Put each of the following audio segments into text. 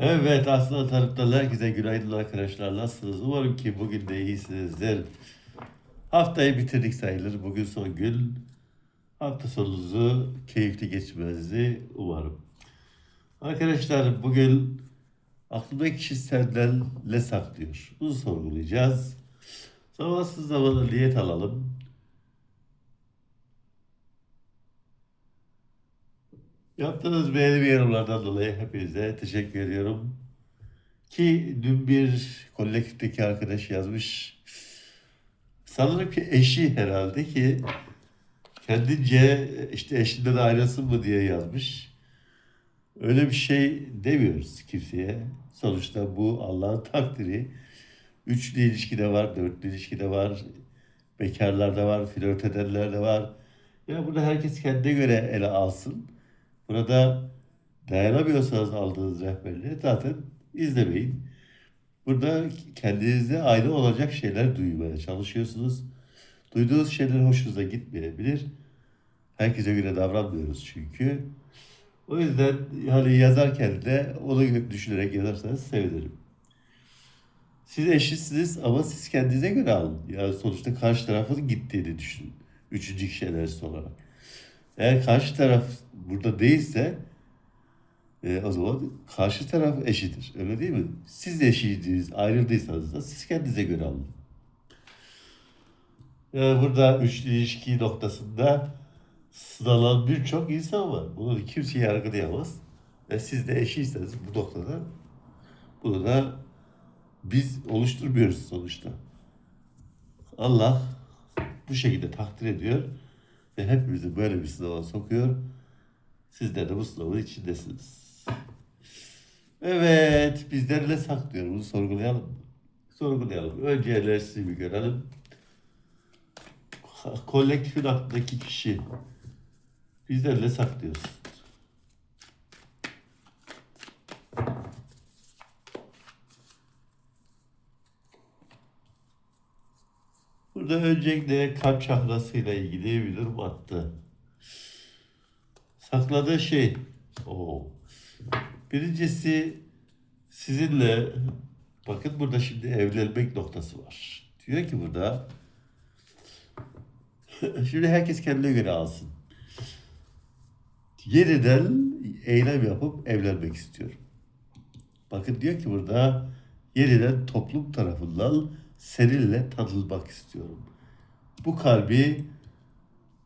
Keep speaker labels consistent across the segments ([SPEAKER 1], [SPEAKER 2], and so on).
[SPEAKER 1] Evet aslında tanıktan herkese günaydın arkadaşlar. Nasılsınız? Umarım ki bugün de iyisinizdir. Haftayı bitirdik sayılır. Bugün son gün. Hafta sonunuzu keyifli geçmenizi umarım. Arkadaşlar bugün aklımdaki kişi senden ne saklıyor? Bunu sorgulayacağız. Zamansız zamana niyet alalım. Yaptığınız beğeni yorumlardan dolayı hepinize teşekkür ediyorum. Ki dün bir kolektifteki arkadaş yazmış. Sanırım ki eşi herhalde ki kendince işte eşinden ayrılsın mı diye yazmış. Öyle bir şey demiyoruz kimseye. Sonuçta bu Allah'ın takdiri. Üçlü ilişki de var, dörtlü ilişki de var. Bekarlar da var, flört edenler de var. Ya bunu herkes kendine göre ele alsın. Burada dayanamıyorsanız aldığınız rehberleri zaten izlemeyin. Burada kendinizde ayrı olacak şeyler duymaya çalışıyorsunuz. Duyduğunuz şeyler hoşunuza gitmeyebilir. Herkese göre davranmıyoruz çünkü. O yüzden hani yazarken de onu düşünerek yazarsanız sevinirim. Siz eşitsiniz ama siz kendinize göre alın. Yani sonuçta karşı tarafın gittiğini düşünün. Üçüncü kişi enerjisi olarak. Eğer karşı taraf burada değilse e, o zaman karşı taraf eşidir. Öyle değil mi? Siz de eşiydiniz, ayrıldıysanız da siz kendinize göre alın. Yani burada üçlü ilişki noktasında sınanan birçok insan var. Bunu kimse yargılayamaz. Ve siz de eşiyseniz bu noktada bunu da biz oluşturmuyoruz sonuçta. Allah bu şekilde takdir ediyor ve hepimizi böyle bir sınava sokuyor. Sizler de bu sınavın içindesiniz. Evet, bizler ne saklıyor? Bunu sorgulayalım. Sorgulayalım. Önce enerjisini bir görelim. Kolektifin aklındaki kişi bizler ne saklıyoruz? Burada öncelikle kalp çakrasıyla ilgili bir durum attı. Sakladığı şey, o. Birincisi sizinle, bakın burada şimdi evlenmek noktası var. Diyor ki burada, şimdi herkes kendine göre alsın. Yeniden eylem yapıp evlenmek istiyorum. Bakın diyor ki burada yeniden toplum tarafından seninle tanılmak istiyorum. Bu kalbi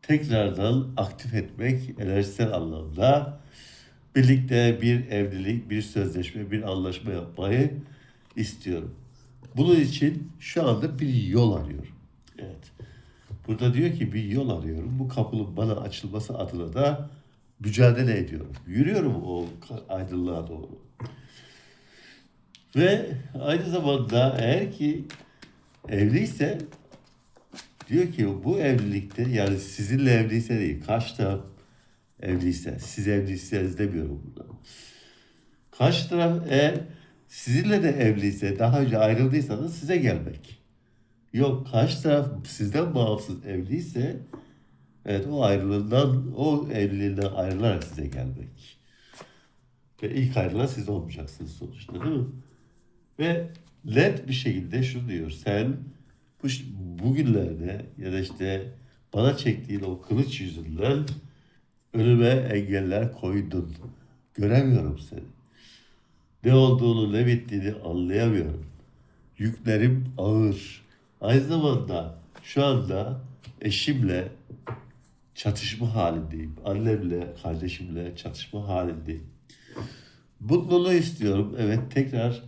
[SPEAKER 1] tekrardan aktif etmek enerjisel anlamda birlikte bir evlilik, bir sözleşme, bir anlaşma yapmayı istiyorum. Bunun için şu anda bir yol arıyorum. Evet. Burada diyor ki bir yol arıyorum. Bu kapının bana açılması adına da mücadele ediyorum. Yürüyorum o aydınlığa doğru. Ve aynı zamanda eğer ki evliyse diyor ki bu evlilikte yani sizinle evliyse değil karşı taraf evliyse siz evliyseniz demiyorum burada. Karşı taraf eğer sizinle de evliyse daha önce ayrıldıysanız size gelmek. Yok karşı taraf sizden bağımsız evliyse evet o ayrılığından o evliliğinden ayrılarak size gelmek. Ve ilk ayrılan siz olmayacaksınız sonuçta değil mi? Ve net bir şekilde şunu diyor. Sen bu, bugünlerde ya da işte bana çektiğin o kılıç yüzünden önüme engeller koydun. Göremiyorum seni. Ne olduğunu ne bittiğini anlayamıyorum. Yüklerim ağır. Aynı zamanda şu anda eşimle çatışma halindeyim. Annemle, kardeşimle çatışma halindeyim. Mutluluğu istiyorum. Evet tekrar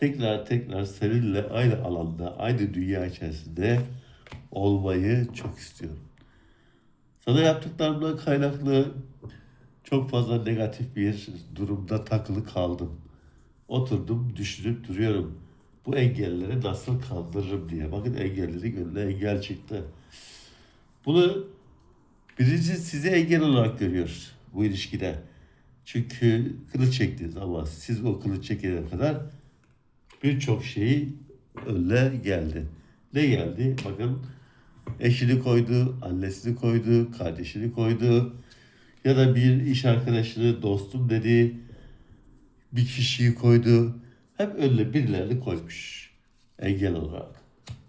[SPEAKER 1] tekrar tekrar seninle aynı alanda, aynı dünya içerisinde olmayı çok istiyorum. Sana yaptıklarımdan kaynaklı çok fazla negatif bir durumda takılı kaldım. Oturdum, düşünüp duruyorum. Bu engelleri nasıl kaldırırım diye. Bakın engelleri önüne engel çıktı. Bunu birinci sizi engel olarak görüyor bu ilişkide. Çünkü kılıç çektiniz ama siz o kılıç çekene kadar birçok şeyi önüne geldi. Ne geldi? Bakın eşini koydu, annesini koydu, kardeşini koydu. Ya da bir iş arkadaşını dostum dedi. bir kişiyi koydu. Hep önüne birilerini koymuş. Engel olarak.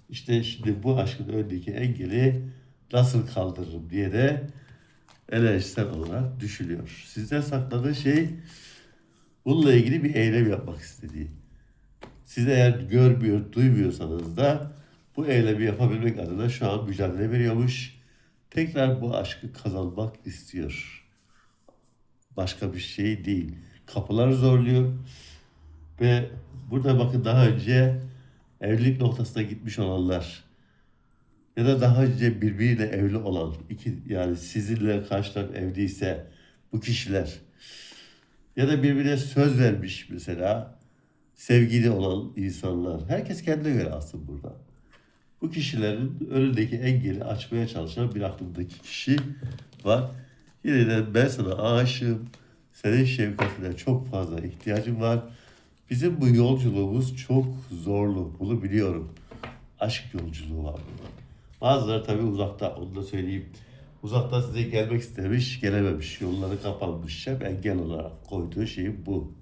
[SPEAKER 1] İşte şimdi bu aşkın önündeki engeli nasıl kaldırırım diye de enerjisel olarak düşünüyor. Sizden sakladığı şey bununla ilgili bir eylem yapmak istediği. Siz eğer görmüyor, duymuyorsanız da bu eylemi yapabilmek adına şu an mücadele veriyormuş. Tekrar bu aşkı kazanmak istiyor. Başka bir şey değil. Kapılar zorluyor. Ve burada bakın daha önce evlilik noktasına gitmiş olanlar ya da daha önce birbiriyle evli olan iki yani sizinle karşı taraf evliyse bu kişiler ya da birbirine söz vermiş mesela sevgili olan insanlar. Herkes kendine göre aslında burada. Bu kişilerin önündeki engeli açmaya çalışan bir aklımdaki kişi var. Yine de ben sana aşığım. Senin şefkatine çok fazla ihtiyacım var. Bizim bu yolculuğumuz çok zorlu. Bunu biliyorum. Aşk yolculuğu var burada. Bazıları tabii uzakta. Onu da söyleyeyim. Uzakta size gelmek istemiş, gelememiş. Yolları kapanmış. Hep engel olarak koyduğu şey bu.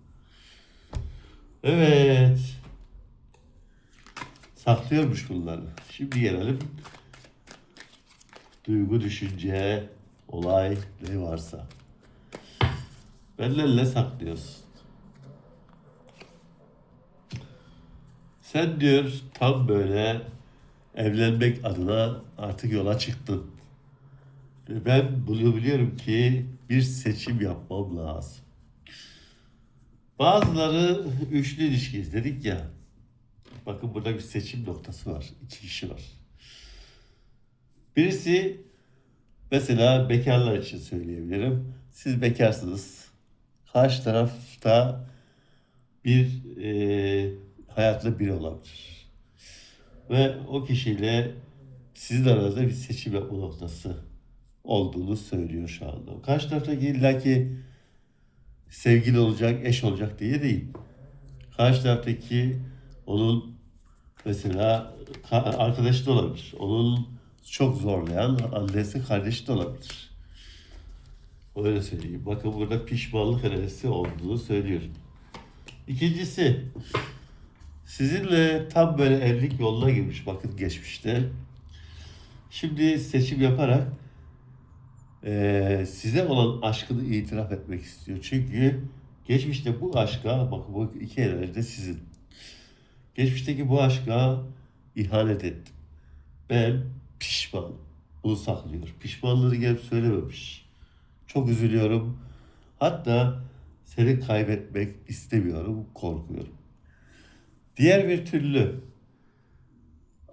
[SPEAKER 1] Evet. Saklıyormuş bunları. Şimdi gelelim. Duygu, düşünce, olay ne varsa. Bellerle saklıyorsun. Sen diyor tam böyle evlenmek adına artık yola çıktın. Ben bunu biliyorum ki bir seçim yapmam lazım. Bazıları üçlü ilişki izledik ya. Bakın burada bir seçim noktası var. İki kişi var. Birisi mesela bekarlar için söyleyebilirim. Siz bekarsınız. Karşı tarafta bir e, hayatlı biri olabilir. Ve o kişiyle sizin aranızda bir seçim yapma noktası olduğunu söylüyor şu anda. Karşı taraftaki illa ki sevgili olacak, eş olacak diye değil. Karşı taraftaki onun mesela ka- arkadaşı da olabilir. Onun çok zorlayan annesi, kardeşi de olabilir. Öyle söyleyeyim. Bakın burada pişmanlık enerjisi olduğunu söylüyorum. İkincisi, sizinle tam böyle evlilik yoluna girmiş bakın geçmişte. Şimdi seçim yaparak eee, size olan aşkını itiraf etmek istiyor. Çünkü geçmişte bu aşka, bakın bu iki enerji de sizin. Geçmişteki bu aşka ihanet ettim. Ben pişman. Bunu saklıyor. Pişmanlığını gelip söylememiş. Çok üzülüyorum. Hatta seni kaybetmek istemiyorum, korkuyorum. Diğer bir türlü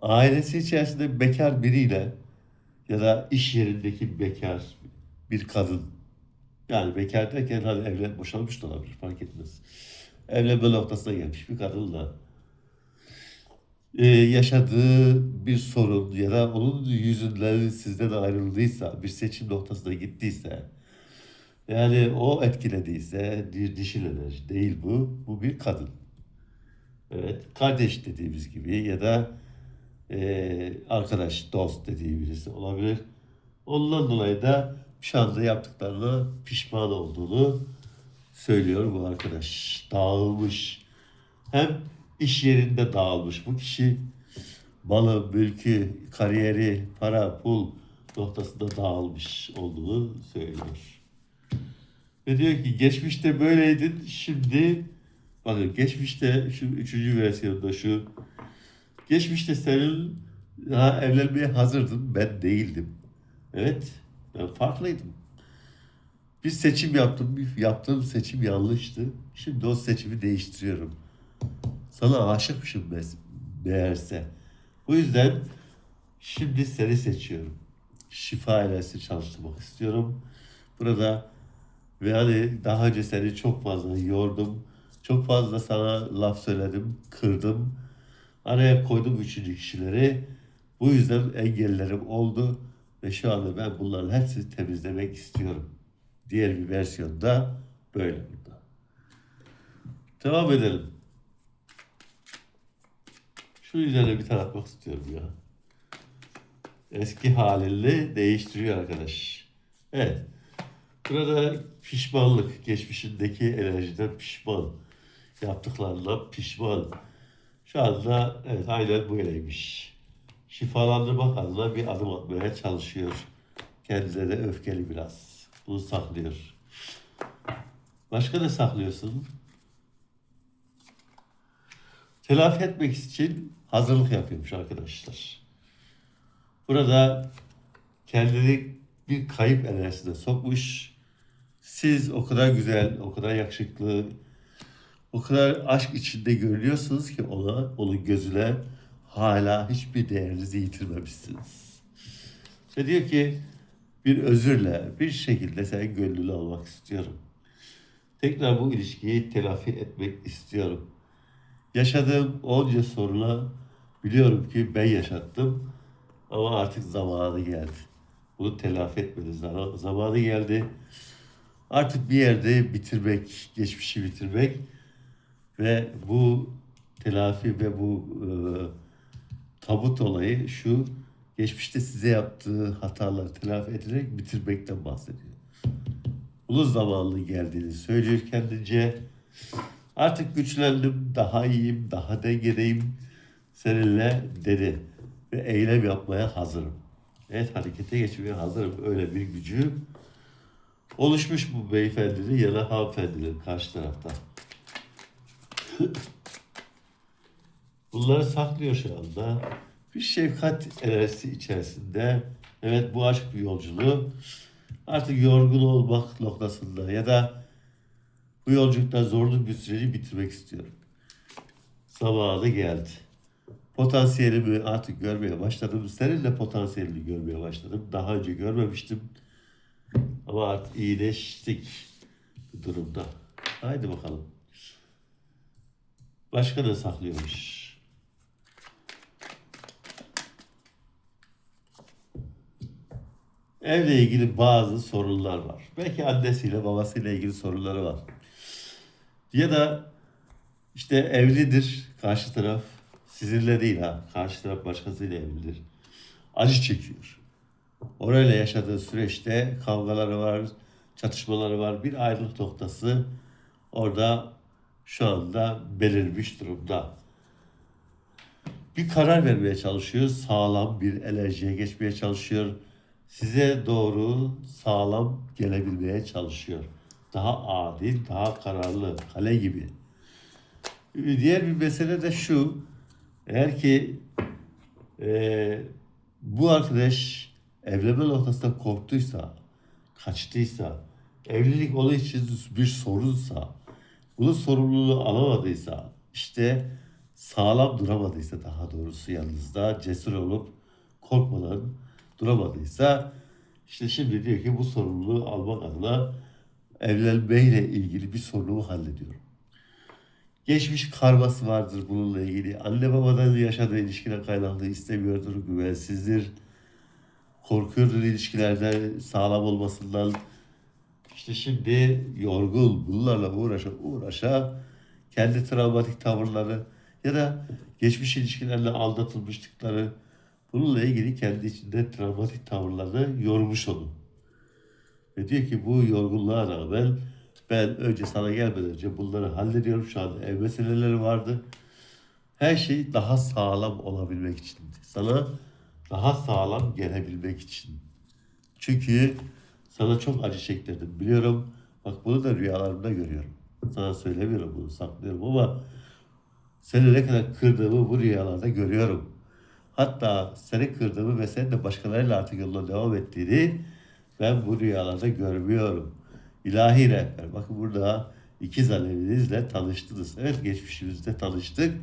[SPEAKER 1] ailesi içerisinde bekar biriyle ya da iş yerindeki bekar bir kadın yani bekar derken hani evlen boşanmış da olabilir fark etmez. Evlenme noktasına gelmiş bir kadınla e, yaşadığı bir sorun ya da onun yüzünden sizden ayrıldıysa, bir seçim noktasına gittiyse, yani o etkilediyse, bir dişil enerji değil bu, bu bir kadın. Evet, kardeş dediğimiz gibi ya da e, arkadaş, dost dediği birisi olabilir. Ondan dolayı da şu anda yaptıklarına pişman olduğunu söylüyor bu arkadaş. Dağılmış. Hem iş yerinde dağılmış bu kişi. Malı, mülkü, kariyeri, para, pul noktasında dağılmış olduğunu söylüyor. Ve diyor ki geçmişte böyleydin şimdi bakın geçmişte şu üçüncü versiyonda şu geçmişte senin daha evlenmeye hazırdın ben değildim. Evet ben farklıydım. Bir seçim yaptım. Bir yaptığım seçim yanlıştı. Şimdi o seçimi değiştiriyorum. Sana aşıkmışım me- meğerse. Bu yüzden şimdi seni seçiyorum. Şifa enerjisi çalıştırmak istiyorum. Burada ve hani daha önce seni çok fazla yordum. Çok fazla sana laf söyledim, kırdım. Araya koydum üçüncü kişileri. Bu yüzden engellerim oldu. Ve şu anda ben bunların hepsini temizlemek istiyorum. Diğer bir versiyonda böyle burada. Devam edelim. Şu üzerine bir tane atmak istiyorum ya. Eski haliyle değiştiriyor arkadaş. Evet. Burada pişmanlık, geçmişindeki enerjiden pişman. Yaptıklarına pişman. Şu anda evet aynen böyleymiş. Şifalandırmak adına bir adım atmaya çalışıyor. Kendine de öfkeli biraz. Bunu saklıyor. Başka ne saklıyorsun? Telafi etmek için hazırlık yapıyormuş arkadaşlar. Burada kendini bir kayıp enerjisine sokmuş. Siz o kadar güzel, o kadar yakışıklı, o kadar aşk içinde görünüyorsunuz ki ona, onun gözüne hala hiçbir değerinizi yitirmemişsiniz. Ve diyor ki bir özürle, bir şekilde senin gönlünü almak istiyorum. Tekrar bu ilişkiyi telafi etmek istiyorum. Yaşadığım onca soruna biliyorum ki ben yaşattım ama artık zamanı geldi. Bunu telafi etmeniz. Zamanı geldi. Artık bir yerde bitirmek, geçmişi bitirmek ve bu telafi ve bu e, tabut olayı şu geçmişte size yaptığı hataları telafi ederek bitirmekten bahsediyor. Bunun zamanlı geldiğini söylüyor kendince. Artık güçlendim, daha iyiyim, daha dengedeyim seninle dedi. Ve eylem yapmaya hazırım. Evet harekete geçmeye hazırım. Öyle bir gücü oluşmuş bu beyefendinin ya da hanımefendinin karşı tarafta. Bunları saklıyor şu anda. Bir şefkat enerjisi içerisinde. Evet bu aşk bir yolculuğu. Artık yorgun olmak noktasında ya da bu yolculukta zorlu bir süreci bitirmek istiyorum. Zamanı geldi. Potansiyelimi artık görmeye başladım. Senin de potansiyelini görmeye başladım. Daha önce görmemiştim. Ama artık iyileştik durumda. Haydi bakalım. Başka ne saklıyormuş? Evle ilgili bazı sorunlar var. Belki annesiyle babasıyla ilgili sorunları var. Ya da işte evlidir karşı taraf. Sizinle değil ha. Karşı taraf başkasıyla evlidir. Acı çekiyor. Orayla yaşadığı süreçte kavgaları var, çatışmaları var. Bir ayrılık noktası orada şu anda belirmiş durumda. Bir karar vermeye çalışıyor. Sağlam bir enerjiye geçmeye çalışıyor. Size doğru sağlam gelebilmeye çalışıyor. Daha adil, daha kararlı, kale gibi. Diğer bir mesele de şu. Eğer ki eee, bu arkadaş evlenme noktasında korktuysa, kaçtıysa, evlilik onun için bir sorunsa, bunun sorumluluğunu alamadıysa, işte sağlam duramadıysa daha doğrusu yanınızda cesur olup korkmadan duramadıysa, işte şimdi diyor ki bu sorumluluğu almak adına evlenmeyle ilgili bir sorunumu hallediyorum. Geçmiş karması vardır bununla ilgili. Anne babadan yaşadığı ilişkiden kaynaklı istemiyordur, güvensizdir. Korkuyordur ilişkilerde sağlam olmasından. İşte şimdi yorgun bunlarla uğraşa uğraşa kendi travmatik tavırları ya da geçmiş ilişkilerle aldatılmışlıkları bununla ilgili kendi içinde travmatik tavırlarını yormuş onu. Ve diyor ki bu yorgunluğa rağmen ben önce sana gelmeden önce bunları hallediyorum. Şu anda ev meseleleri vardı. Her şey daha sağlam olabilmek için. Sana daha sağlam gelebilmek için. Çünkü sana çok acı çektirdim biliyorum. Bak bunu da rüyalarımda görüyorum. Sana söylemiyorum bunu saklıyorum ama seni ne kadar kırdığımı bu rüyalarda görüyorum. Hatta seni kırdığımı ve senin de başkalarıyla artık yoluna devam ettiğini ben bu rüyalarda görmüyorum. İlahi rehber. Bakın burada ikiz alevinizle tanıştınız. Evet geçmişimizde tanıştık.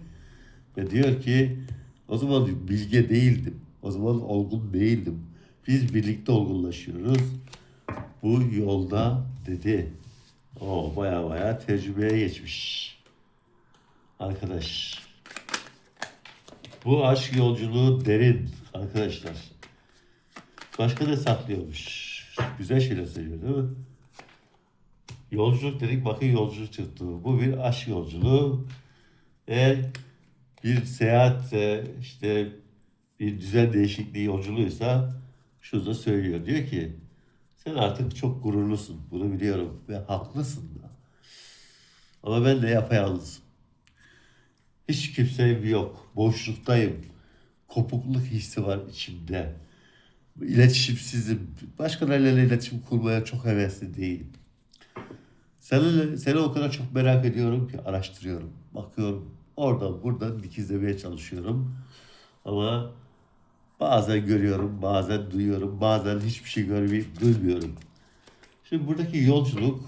[SPEAKER 1] Ve diyor ki o zaman bilge değildim. O zaman olgun değildim. Biz birlikte olgunlaşıyoruz. Bu yolda dedi. O baya baya tecrübeye geçmiş. Arkadaş. Bu aşk yolculuğu derin arkadaşlar. Başka da saklıyormuş. Güzel şeyler söylüyor değil mi? Yolculuk dedik bakın yolculuk çıktı. Bu bir aşk yolculuğu. Eğer bir seyahat işte bir düzen değişikliği yolculuğuysa şunu da söylüyor. Diyor ki sen artık çok gururlusun. Bunu biliyorum ve haklısın da. Ama ben de yapayalnızım. Hiç kimseyim yok. Boşluktayım. Kopukluk hissi var içimde. İletişimsizim. Başkalarıyla iletişim kurmaya çok hevesli değilim. Seni, seni o kadar çok merak ediyorum ki araştırıyorum. Bakıyorum. Oradan buradan dikizlemeye çalışıyorum. Ama bazen görüyorum, bazen duyuyorum, bazen hiçbir şey görmeyip duymuyorum. Şimdi buradaki yolculuk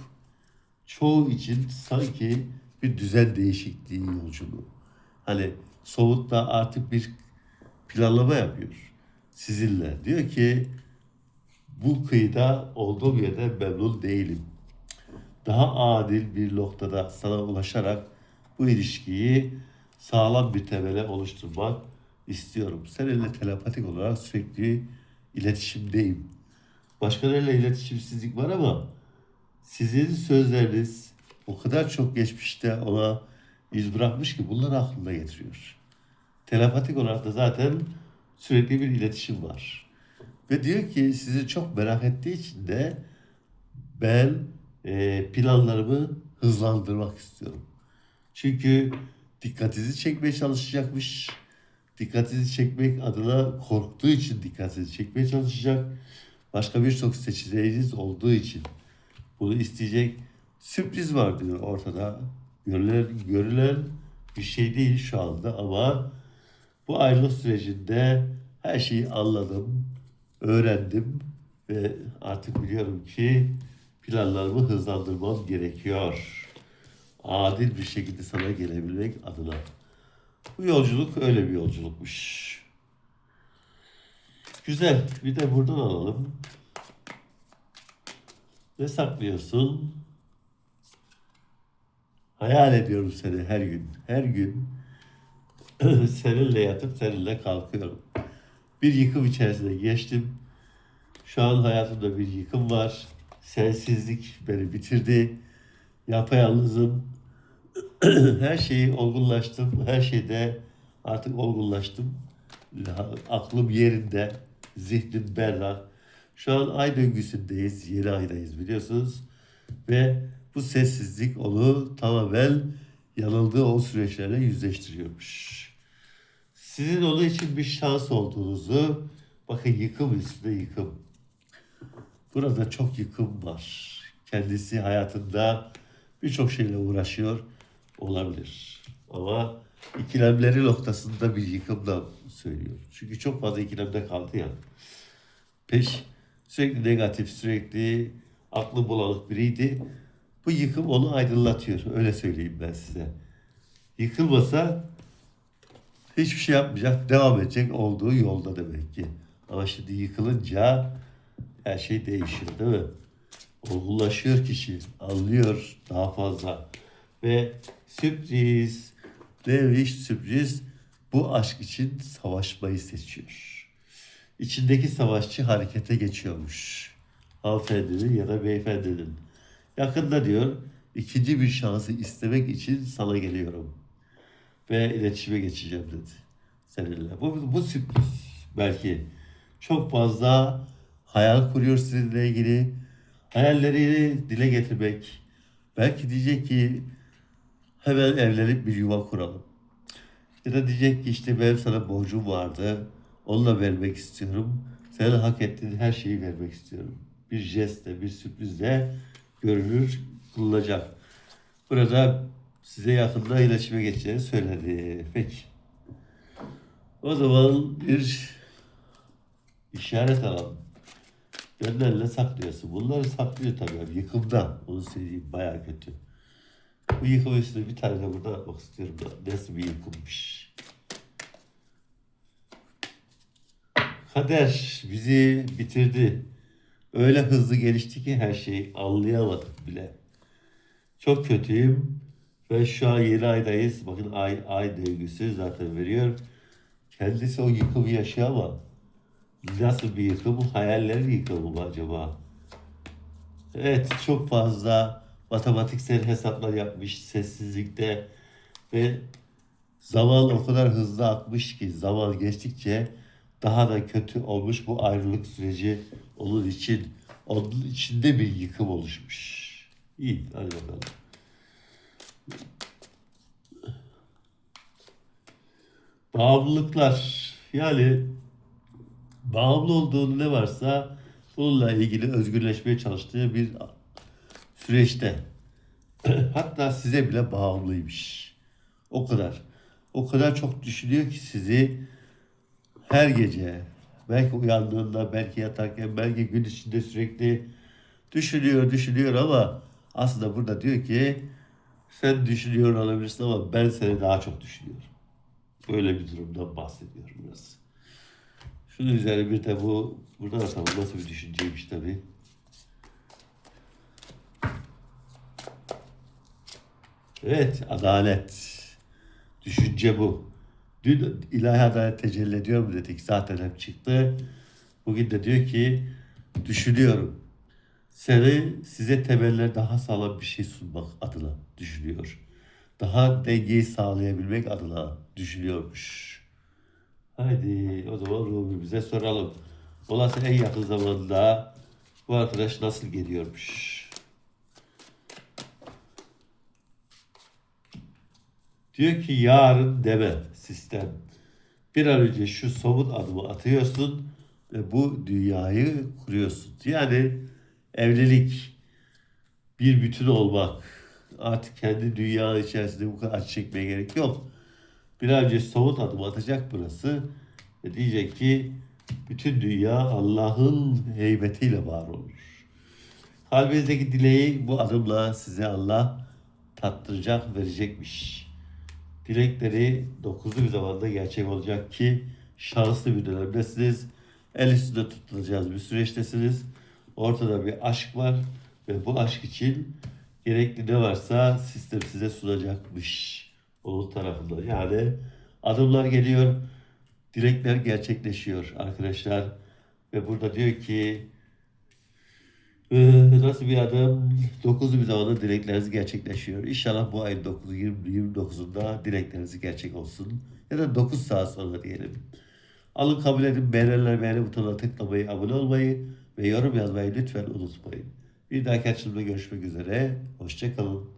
[SPEAKER 1] çoğu için sanki bir düzen değişikliği yolculuğu. Hani somutta artık bir planlama yapıyor sizinle. Diyor ki bu kıyıda olduğum yerden memnun değilim. Daha adil bir noktada sana ulaşarak bu ilişkiyi sağlam bir temele oluşturmak istiyorum. Seninle telepatik olarak sürekli iletişimdeyim. Başkalarıyla iletişimsizlik var ama sizin sözleriniz o kadar çok geçmişte ona iz bırakmış ki bunları aklına getiriyor. Telepatik olarak da zaten sürekli bir iletişim var. Ve diyor ki sizi çok merak ettiği için de ben e, planlarımı hızlandırmak istiyorum. Çünkü dikkatinizi çekmeye çalışacakmış. Dikkatinizi çekmek adına korktuğu için dikkatinizi çekmeye çalışacak. Başka birçok seçeneğiniz olduğu için bunu isteyecek. Sürpriz var diyor ortada. Görülen, görülen bir şey değil şu anda ama bu ayrılık sürecinde her şeyi anladım, öğrendim ve artık biliyorum ki planlarımı hızlandırmam gerekiyor. Adil bir şekilde sana gelebilmek adına. Bu yolculuk öyle bir yolculukmuş. Güzel. Bir de buradan alalım. Ne saklıyorsun? Hayal ediyorum seni her gün. Her gün seninle yatıp seninle kalkıyorum. Bir yıkım içerisinde geçtim. Şu an hayatımda bir yıkım var. Sensizlik beni bitirdi. Yapayalnızım. her şeyi olgunlaştım. Her şeyde artık olgunlaştım. Aklım yerinde. Zihnim berrak. Şu an ay döngüsündeyiz. Yeni aydayız biliyorsunuz. Ve bu sessizlik onu tamamen yanıldığı o süreçlerle yüzleştiriyormuş. Sizin onun için bir şans olduğunuzu bakın yıkım üstüne yıkım. Burada çok yıkım var. Kendisi hayatında birçok şeyle uğraşıyor olabilir. Ama ikilemleri noktasında bir yıkımda söylüyor. Çünkü çok fazla ikilemde kaldı ya. Peş sürekli negatif, sürekli aklı bulanık biriydi. Bu yıkım onu aydınlatıyor. Öyle söyleyeyim ben size. Yıkılmasa hiçbir şey yapmayacak, devam edecek olduğu yolda demek ki. Ama şimdi yıkılınca her şey değişiyor değil mi? Olgunlaşıyor kişi, anlıyor daha fazla. Ve sürpriz, neymiş sürpriz? Bu aşk için savaşmayı seçiyor. İçindeki savaşçı harekete geçiyormuş. Hanımefendinin ya da beyefendinin. Yakında diyor, ikinci bir şansı istemek için sana geliyorum. Ve iletişime geçeceğim dedi seninle. Bu, bu sürpriz belki. Çok fazla hayal kuruyor sizinle ilgili. Hayallerini dile getirmek. Belki diyecek ki hemen evlenip bir yuva kuralım. Ya da diyecek ki işte benim sana borcum vardı. Onunla vermek istiyorum. Senin hak ettiğin her şeyi vermek istiyorum. Bir jestle, bir sürprizle görülür, kılınacak. Burada size yakında iletişime geçeceğini söyledi. Peki. O zaman bir işaret alalım. Gönderle saklıyorsun. Bunları saklıyor tabii. Yıkımda. Onu söyleyeyim bayağı kötü. Bu yıkım üstüne bir tane de burada atmak istiyorum. da Nasıl bir yıkımmış. Kader bizi bitirdi. Öyle hızlı gelişti ki her şeyi anlayamadık bile. Çok kötüyüm ve şu an yeni aydayız. Bakın ay, ay döngüsü zaten veriyor. Kendisi o yıkımı yaşıyor ama nasıl bir yıkım? Hayallerin yıkımı mı acaba? Evet çok fazla matematiksel hesaplar yapmış sessizlikte ve zaman o kadar hızlı akmış ki zaman geçtikçe daha da kötü olmuş bu ayrılık süreci onun için onun içinde bir yıkım oluşmuş. İyi hadi bakalım. Bağımlılıklar. Yani bağımlı olduğu ne varsa bununla ilgili özgürleşmeye çalıştığı bir süreçte. Hatta size bile bağımlıymış. O kadar. O kadar çok düşünüyor ki sizi her gece belki uyandığında, belki yatarken, belki gün içinde sürekli düşünüyor, düşünüyor ama aslında burada diyor ki sen düşünüyor olabilirsin ama ben seni daha çok düşünüyorum. Böyle bir durumdan bahsediyorum biraz. Şunun üzerine bir de bu, burada da tabii nasıl bir düşünceymiş tabii. Evet, adalet. Düşünce bu. Dün ilahi adalet tecelli ediyor mu dedik. Zaten hep çıktı. Bugün de diyor ki düşünüyorum. Seni size temeller daha sağlam bir şey sunmak adına düşünüyor. Daha dengeyi sağlayabilmek adına düşünüyormuş. Haydi o zaman Rumi'mize soralım. Olası en yakın zamanda bu arkadaş nasıl geliyormuş? Diyor ki yarın deme sistem. Bir an önce şu somut adımı atıyorsun ve bu dünyayı kuruyorsun. Yani evlilik, bir bütün olmak. Artık kendi dünya içerisinde bu kadar çekmeye gerek yok. Bir an önce somut adım atacak burası. Ve diyecek ki bütün dünya Allah'ın heybetiyle var olur. Kalbinizdeki dileği bu adımla size Allah tattıracak, verecekmiş. Dilekleri dokuzlu bir zamanda gerçek olacak ki şanslı bir dönemdesiniz. El üstünde tutulacağız bir süreçtesiniz. Ortada bir aşk var ve bu aşk için gerekli ne varsa sistem size sunacakmış onun tarafında. Yani adımlar geliyor, dilekler gerçekleşiyor arkadaşlar. Ve burada diyor ki nasıl bir adım? 9'lu bir zamanda dilekleriniz gerçekleşiyor. İnşallah bu ayın 9, 20, 29'unda dilekleriniz gerçek olsun. Ya da 9 saat sonra diyelim. Alın kabul edin. Beğeniler beğeni butonuna tıklamayı, abone olmayı ve yorum yazmayı lütfen unutmayın. Bir dahaki açılımda görüşmek üzere. Hoşçakalın.